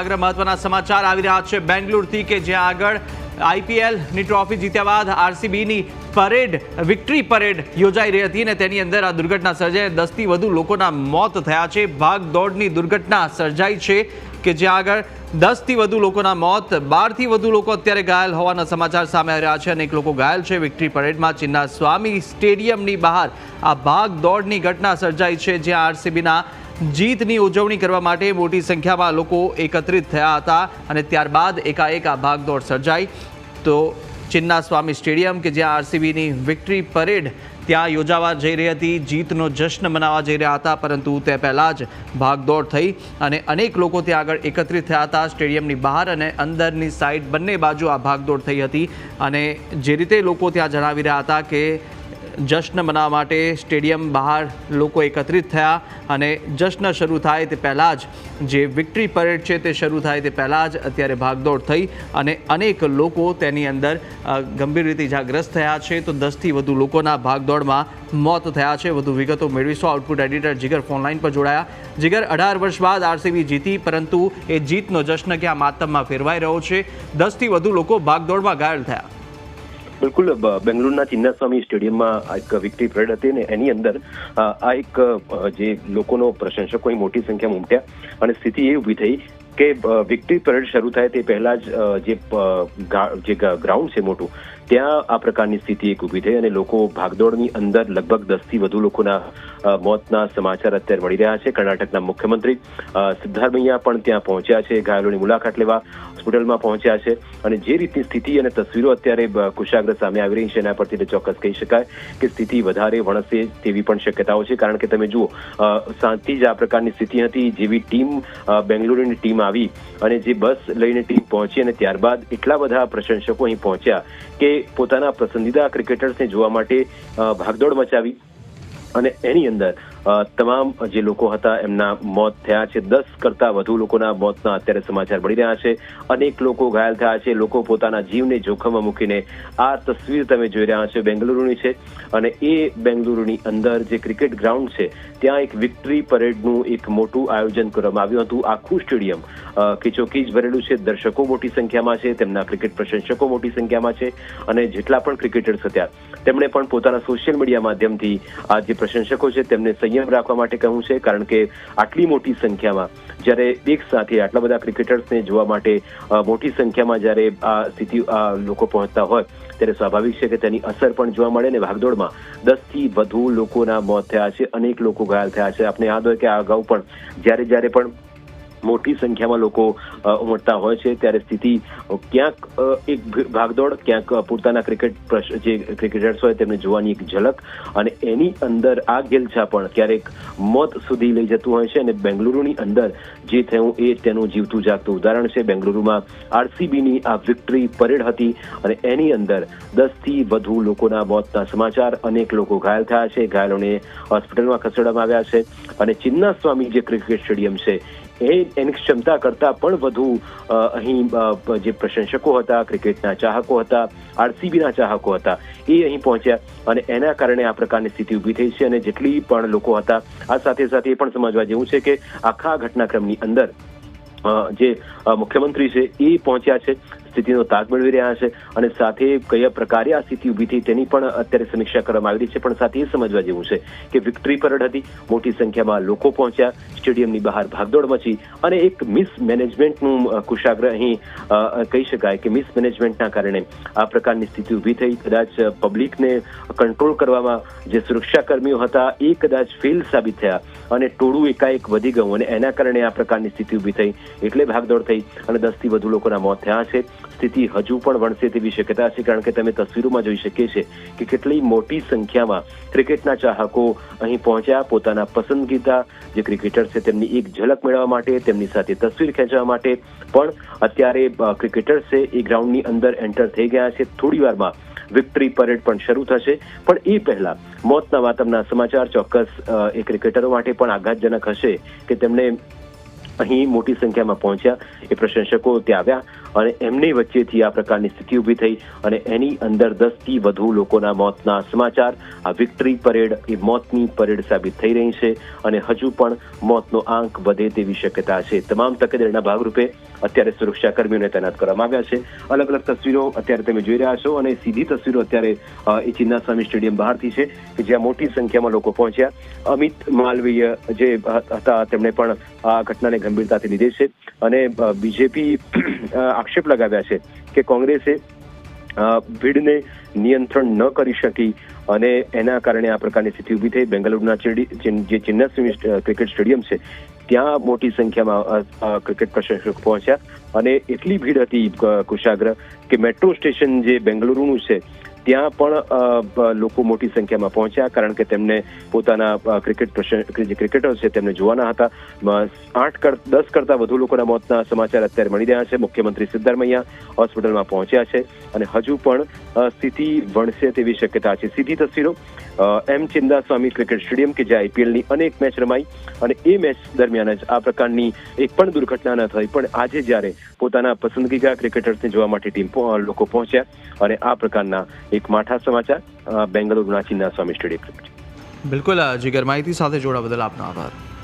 આગળ મહત્વના સમાચાર આવી રહ્યા છે બેંગ્લોરથી કે જ્યાં આગળ આઈપીએલની ટ્રોફી જીત્યા બાદ આરસીબીની પરેડ, વિક્ટરી પરેડ યોજાઈ રહી હતી અને તેની અંદર આ દુર્ઘટના સર્જાઈ દસથી વધુ લોકોના મોત થયા છે. ભાગદોડની દુર્ઘટના સર્જાઈ છે કે જ્યાં આગળ દસથી વધુ લોકોના મોત, બારથી વધુ લોકો અત્યારે ઘાયલ હોવાના સમાચાર સામે આવી રહ્યા છે. અનેક લોકો ઘાયલ છે. વિક્ટરી પરેડમાં ચિન્ના સ્વામી સ્ટેડિયમની બહાર આ ભાગદોડની ઘટના સર્જાઈ છે, જ્યાં આરસીબીના જીતની ઉજવણી કરવા માટે મોટી સંખ્યામાં લોકો એકત્રિત થયા હતા અને ત્યારબાદ એકાએક આ ભાગદોડ સર્જાઈ. તો ચિન્ના સ્વામી સ્ટેડિયમ કે જ્યાં આરસીબીની વિક્ટરી પરેડ ત્યાં યોજાવા જઈ રહી હતી. જીતનો જશ્ન મનાવવા જઈ રહ્યા હતા, પરંતુ તે પહેલાં જ ભાગદોડ થઈ અને અનેક લોકો ત્યાં આગળ એકત્રિત થયા હતા સ્ટેડિયમની બહાર અને અંદરની સાઈડ બંને બાજુ આ ભાગદોડ થઈ હતી. અને જે રીતે લોકો ત્યાં જણાવી રહ્યા હતા કે જશ્ન મનાવવા માટે સ્ટેડિયમ બહાર લોકો એકત્રિત થયા અને જશ્ન શરૂ થાય તે પહેલાં જ, જે વિક્ટરી પરેડ છે તે શરૂ થાય તે પહેલાં જ અત્યારે ભાગદોડ થઈ અને અનેક લોકો તેની અંદર ગંભીર રીતે ઇજાગ્રસ્ત થયા છે. તો દસથી વધુ લોકોના ભાગદોડમાં મોત થયા છે. વધુ વિગતો મેળવીશું. આઉટપુટ એડિટર જીગર ફોનલાઈન પર જોડાયા. જીગર, અઢાર વર્ષ બાદ આરસીબી જીતી, પરંતુ એ જીતનો જશ્ન ક્યાં માતમમાં ફેરવાઈ રહ્યો છે? દસથી વધુ લોકો ભાગદોડમાં ઘાયલ થયા. બિલકુલ બેંગલુરુના ચિન્નાસ્વામી સ્ટેડિયમમાં એક વિક્ટરી પરેડ હતી અને એની અંદર આ એક જે લોકોનો પ્રશંસકો મોટી સંખ્યામાં ઉમટ્યા અને સ્થિતિ એ ઊભી થઈ કે વિક્ટરી પરેડ શરૂ થાય તે પહેલા જ જે જે ગ્રાઉન્ડ છે મોટું, ત્યાં આ પ્રકારની સ્થિતિ એક ઊભી થઈ અને લોકો ભાગદોડની અંદર લગભગ દસથી વધુ લોકોના મોતના સમાચાર અત્યારે મળી રહ્યા છે. કર્ણાટકના મુખ્યમંત્રી સિદ્ધારમૈયા પણ ત્યાં પહોંચ્યા છે, ઘાયલોની મુલાકાત લેવા હોસ્પિટલમાં પહોંચ્યા છે અને જે રીતની સ્થિતિ અને તસવીરો અત્યારે કુશાગ્ર સામે આવી રહી છે, એના પરથી ચોક્કસ કહી શકાય કે સ્થિતિ વધારે વણસે તેવી પણ શક્યતાઓ છે. કારણ કે તમે જુઓ સાંજથી જ આ પ્રકારની સ્થિતિ હતી જેવી ટીમ બેંગલુરુની ટીમ આવી અને જે બસ લઈને ટીમ પહોંચી અને ત્યારબાદ એટલા બધા પ્રશંસકો અહીં પહોંચ્યા કે પોતાના પસંદીદા ક્રિકેટર્સને જોવા માટે ભાગદોડ મચાવી અને એની અંદર તમામ જે લોકો હતા, એમના મોત થયા છે. દસ કરતા વધુ લોકોના મોતના અત્યારે સમાચાર મળી રહ્યા છે. અનેક લોકો ઘાયલ થયા છે. લોકો પોતાના જીવને જોખમમાં મૂકીને આ તસવીર તમે જોઈ રહ્યા છો. બેંગલુરુની છે. અને એ બેંગલુરુની અંદર જે ક્રિકેટ ગ્રાઉન્ડ છે, ત્યાં એક વિક્ટરી પરેડનું એક મોટું આયોજન કરવામાં આવ્યું હતું. આખું સ્ટેડિયમ કિચોકીચ ભરેલું છે. દર્શકો મોટી સંખ્યામાં છે. તેમના ક્રિકેટ પ્રશંસકો મોટી સંખ્યામાં છે. અને જેટલા પણ ક્રિકેટર્સ હતા, તેમણે પણ પોતાના સોશિયલ મીડિયા માધ્યમથી આ જે પ્રશંસકો છે, તેમને સંયમ રાખવા માટે કહ્યું છે, કારણ કે આટલી મોટી સંખ્યામાં જ્યારે એક સાથે આટલા બધા ક્રિકેટર્સને જોવા માટે મોટી સંખ્યામાં જ્યારે આ સ્થિતિ લોકો પહોંચતા હોય, ત્યારે સ્વાભાવિક છે કે તેની અસર પણ જોવા મળે ને ભાગદોડમાં દસથી વધુ લોકોના મોત થયા છે, અનેક લોકો ઘાયલ થયા છે. આપણે યાદ હોય કે આ અગાઉ પણ જ્યારે જ્યારે પણ મોટી સંખ્યામાં લોકો ઉમટતા હોય છે. ત્યારે સ્થિતિ ક્યાંક એક ભાગદોડ, ક્યાંક પોતાના ક્રિકેટ જે ક્રિકેટર્સ હોય તેમને જોવાની એક ઝલક. અને એની અંદર આ ગેલછા પણ ક્યારેક મોત સુધી લઈ જતું હોય છે અને બેંગલુરુની અંદર જે થયું એ તેનું જીવતું જાગતું ઉદાહરણ છે. બેંગલુરુમાં આરસીબીની આ વિક્ટરી પરેડ હતી અને એની અંદર દસથી વધુ લોકોના મોતના સમાચાર અનેક લોકો ઘાયલ થયા છે. ઘાયલોને હોસ્પિટલમાં ખસેડવામાં આવ્યા છે. અને ચિન્ના સ્વામી જે ક્રિકેટ સ્ટેડિયમ છે એની ક્ષમતા કરતાં પણ વધુ અહીં જે પ્રશંસકો હતા, ક્રિકેટના ચાહકો હતા, આરસીબીના ચાહકો હતા, એ અહીં પહોંચ્યા અને એના કારણે આ પ્રકારની સ્થિતિ ઊભી થઈ છે અને જેટલી પણ લોકો હતા, આ સાથે સાથે એ પણ સમજવા જેવું છે કે આખા ઘટનાક્રમની અંદર જે મુખ્યમંત્રી છે એ પહોંચ્યા છે. સ્થિતિનો તાગ મેળવી રહ્યા છે અને સાથે કયા પ્રકારે આ સ્થિતિ ઊભી થઈ તેની પણ અત્યારે સમીક્ષા કરવામાં આવી રહી છે. પણ સાથે એ સમજવા જેવું છે કે વિક્ટરી પરેડ હતી, મોટી સંખ્યામાં લોકો પહોંચ્યા, સ્ટેડિયમની બહાર ભાગદોડ મચી અને એક મિસ મેનેજમેન્ટનું કુશાગ્ર અહીં કહી શકાય કે મિસ મેનેજમેન્ટના કારણે આ પ્રકારની સ્થિતિ ઊભી થઈ. કદાચ પબ્લિકને કંટ્રોલ કરવામાં જે સુરક્ષા કર્મીઓ હતા એ કદાચ ફેલ સાબિત થયા અને ટોળું એકાએક વધી ગયું અને એના કારણે આ પ્રકારની સ્થિતિ ઊભી થઈ. એટલે ભાગદોડ થઈ અને દસથી વધુ લોકોના મોત થયા છે. સ્થિતિ હજુ પણ વણશે તેવી શક્યતા છે, કારણ કે તમે તસવીરોમાં જોઈ શકીએ છીએ કે કેટલી મોટી સંખ્યામાં ક્રિકેટના ચાહકો અહીં પહોંચ્યા. પોતાના પસંદગીતા જે ક્રિકેટર છે, તેમની એક ઝલક મેળવવા માટે, તેમની સાથે તસવીર ખેંચવા માટે પણ અત્યારે ક્રિકેટર્સ છે, એ ગ્રાઉન્ડની અંદર એન્ટર થઈ ગયા છે. થોડી વારમાં વિક્ટરી પરેડ પણ શરૂ થશે. પણ એ પહેલા મોતના માતમના સમાચાર ચોક્કસ એ ક્રિકેટરો માટે પણ આઘાતજનક હશે કે તેમણે અહીં મોટી સંખ્યામાં પહોંચ્યા. એ પ્રશંસકો ત્યાં આવ્યા. અને એમની વચ્ચેથી આ પ્રકારની સ્થિતિ ઊભી થઈ અને એની અંદર દસથી વધુ લોકોના મોતના સમાચાર. આ વિક્ટરી પરેડ એ મોતની પરેડ સાબિત થઈ રહી છે અને હજુ પણ મોતનો આંક વધે તેવી શક્યતા છે. તમામ તકેદારીના ભાગરૂપે અત્યારે સુરક્ષા કર્મીઓને તૈનાત કરવામાં આવ્યા છે. અલગ અલગ તસવીરો અત્યારે તમે જોઈ રહ્યા છો અને સીધી તસવીરો અત્યારે એ ચિન્નાસ્વામી સ્ટેડિયમ બહારથી છે કે જ્યાં મોટી સંખ્યામાં લોકો પહોંચ્યા. અમિત માલવીય જે હતા, તેમણે પણ આ ઘટનાને ગંભીરતાથી લીધી છે અને બીજેપી આક્ષેપ લગાવ્યા છે કે કોંગ્રેસે ભીડને નિયંત્રણ ન કરી શકી અને એના કારણે આ પ્રકારની સ્થિતિ ઊભી થઈ. બેંગલુરુના જે ચિન્નાસ્વામી ક્રિકેટ સ્ટેડિયમ છે, ત્યાં મોટી સંખ્યામાં ક્રિકેટ પ્રશંસક પહોંચ્યા અને એટલી ભીડ હતી કુશાગ્ર કે મેટ્રો સ્ટેશન જે બેંગલુરુનું છે ત્યાં પણ લોકો મોટી સંખ્યામાં પહોંચ્યા, કારણ કે તેમને પોતાના ક્રિકેટ જે ક્રિકેટર છે તેમને જોવાના હતા. આઠ દસ કરતા વધુ લોકોના મોતના સમાચાર અત્યારે મળી રહ્યા છે. મુખ્યમંત્રી સિદ્ધારમૈયા હોસ્પિટલમાં પહોંચ્યા છે અને હજુ પણ સ્થિતિ વણસે તેવી શક્યતા છે. સીધી તસવીરો એમ ચિંદાસ્વામી ક્રિકેટ સ્ટેડિયમ કે જે આઈપીએલની અનેક મેચ રમાઈ અને એ મેચ દરમિયાન જ આ પ્રકારની એક પણ દુર્ઘટના ન થઈ. પણ આજે જ્યારે પોતાના પસંદગીના ક્રિકેટર્સને જોવા માટે ટીમ લોકો પહોંચ્યા અને આ પ્રકારના એક માઠા સમાચાર અ, બેંગલુરુના ચિન્નાસ્વામી સ્ટેડિયમ બિલકુલ જીગર માહિતી સાથે જોડા બદલ આપનો આભાર.